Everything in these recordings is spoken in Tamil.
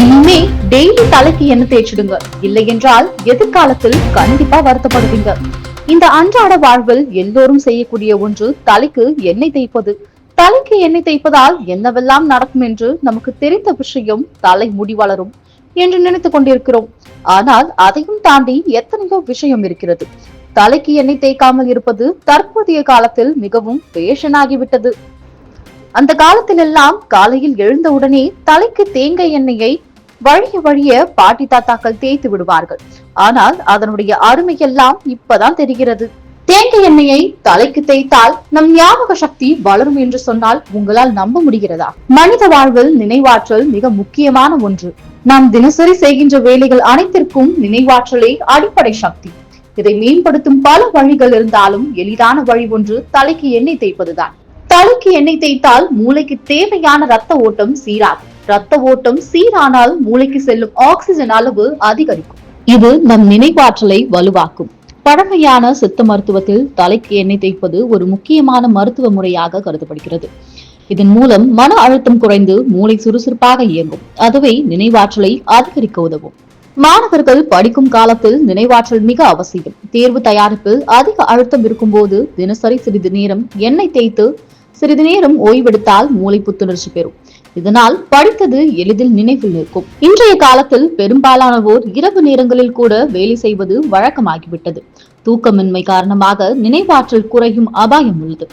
இனிமே டெய்லி தலைக்கு எண்ணெய் தேய்ச்சிடுங்க. இல்லை என்றால் எதிர்காலத்தில் கண்டிப்பா வருத்தப்படுவீங்க. இந்த அன்றாட வாழ்வில் எல்லோரும் செய்யக்கூடிய ஒன்று தலைக்கு எண்ணெய் தேய்ப்பது. தலைக்கு எண்ணெய் தேய்ப்பதால் என்னவெல்லாம் நடக்கும் என்று நமக்கு தெரிந்த விஷயம் தலை முடி வளரும் என்று நினைத்துக் கொண்டிருக்கிறோம். ஆனால் அதையும் தாண்டி எத்தனையோ விஷயம் இருக்கிறது. தலைக்கு எண்ணெய் தேய்க்காமல் இருப்பது தற்போதைய காலத்தில் மிகவும் பேஷனாகிவிட்டது. அந்த காலத்திலெல்லாம் காலையில் எழுந்தவுடனே தலைக்கு தேங்காய் எண்ணெயை வழிய வழிய பாட்டி தாத்தாக்கள் தேய்த்து விடுவார்கள். ஆனால் அதனுடைய அருமையெல்லாம் இப்பதான் தெரிகிறது. தேங்காய் எண்ணெயை தலைக்கு தேய்த்தால் நம் ஞாபக சக்தி வளரும் என்று சொன்னால் உங்களால் நம்ப முடிகிறதா? மனித வாழ்வில் நினைவாற்றல் மிக முக்கியமான ஒன்று. நாம் தினசரி செய்கின்ற வேலைகள் அனைத்திற்கும் நினைவாற்றலே அடிப்படை சக்தி. இதை மேம்படுத்தும் பல வழிகள் இருந்தாலும் எளிதான வழி ஒன்று தலைக்கு எண்ணெய் தேய்ப்பதுதான். தலைக்கு எண்ணெய் தேய்த்தால் மூளைக்கு தேவையான ரத்த ஓட்டம் சீராகும். ரத்த ஓட்டம் சீரானால் மூளைக்கு செல்லும் ஆக்சிஜன் அளவு அதிகரிக்கும். இது நம் நினைவாற்றலை வலுவாக்கும். பழமையான சித்த மருத்துவத்தில் தலைக்கு எண்ணெய் தேய்ப்பது ஒரு முக்கியமான மருத்துவ முறையாக கருதப்படுகிறது. இதன் மூலம் மன அழுத்தம் குறைந்து மூளை சுறுசுறுப்பாக இயங்கும். அதுவே நினைவாற்றலை அதிகரிக்க உதவும். மாணவர்கள் படிக்கும் காலத்தில் நினைவாற்றல் மிக அவசியம். தேர்வு தயாரிப்பில் அதிக அழுத்தம் இருக்கும்போது தினசரி சிறிது நேரம் எண்ணெய் தேய்த்து சிறிது நேரம் ஓய்வெடுத்தால் மூளை புத்துணர்ச்சி பெறும். இதனால் படித்தது எளிதில் நினைவில் நிற்கும் இன்றைய காலத்தில் பெரும்பாலானவோர் இரவு நேரங்களில் கூட வேலை செய்வது வழக்கமாகிவிட்டது. தூக்கமின்மை காரணமாக நினைவாற்றல் குறையும் அபாயம் உள்ளது.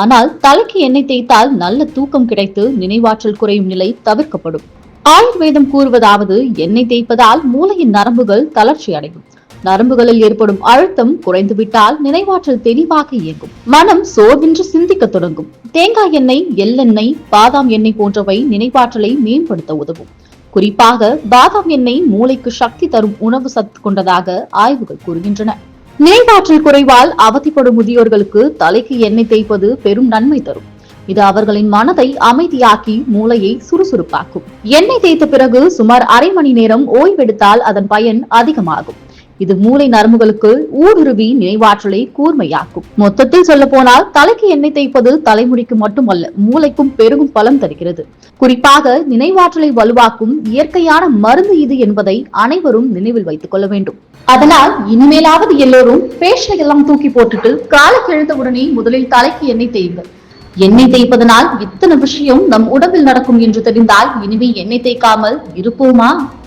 ஆனால் தலைக்கு எண்ணெய் தேய்த்தால் நல்ல தூக்கம் கிடைத்து நினைவாற்றல் குறையும் நிலை தவிர்க்கப்படும். ஆயுர்வேதம் கூறுவதாவது எண்ணெய் தேய்ப்பதால் மூளையின் நரம்புகள் தளர்ச்சி அடையும் நரம்புகளில் ஏற்படும் அழுத்தம் குறைந்துவிட்டால் நினைவாற்றல் தெளிவாக இயங்கும். மனம் சோர்வின்றி சிந்திக்க தொடங்கும். தேங்காய் எண்ணெய் எள்ளெண்ணெய் பாதாம் எண்ணெய் போன்றவை நினைவாற்றலை மேம்படுத்த உதவும். குறிப்பாக பாதாம் எண்ணெய் மூளைக்கு சக்தி தரும் உணவு சத்து கொண்டதாக ஆய்வுகள் கூறுகின்றன. நினைவாற்றல் குறைவால் அவதிப்படும் முதியோர்களுக்கு தலைக்கு எண்ணெய் தேய்ப்பது பெரும் நன்மை தரும். இது அவர்களின் மனதை அமைதியாக்கி மூளையை சுறுசுறுப்பாக்கும். எண்ணெய் தேய்த்த பிறகு சுமார் அரை மணி நேரம் ஓய்வெடுத்தால் அதன் பயன் அதிகமாகும். இது மூளை நரம்புகளுக்கு ஊடுருவி நினைவாற்றலை கூர்மையாக்கும். மொத்தத்தில் சொல்ல போனால் தலைக்கு எண்ணெய் தேய்ப்பது தலைமுடிக்கு மட்டுமல்ல மூளைக்கும் பெருகும் பலம் தருகிறது. குறிப்பாக நினைவாற்றலை வலுவாக்கும் இயற்கையான மருந்து இது என்பதை அனைவரும் நினைவில் வைத்துக் கொள்ள வேண்டும். அதனால் இனிமேலாவது எல்லோரும் ஃபேஷனை எல்லாம் தூக்கி போட்டுட்டு காலைக்கு எழுந்த உடனே முதலில் தலைக்கு எண்ணெய் தேய்யுங்கள் எண்ணெய் தேய்ப்பதனால் இத்தனை விஷயம் நம் உடம்பில் நடக்கும் என்று தெரிந்தால் இனிமே எண்ணெய் தேய்க்காமல் இருப்போமா?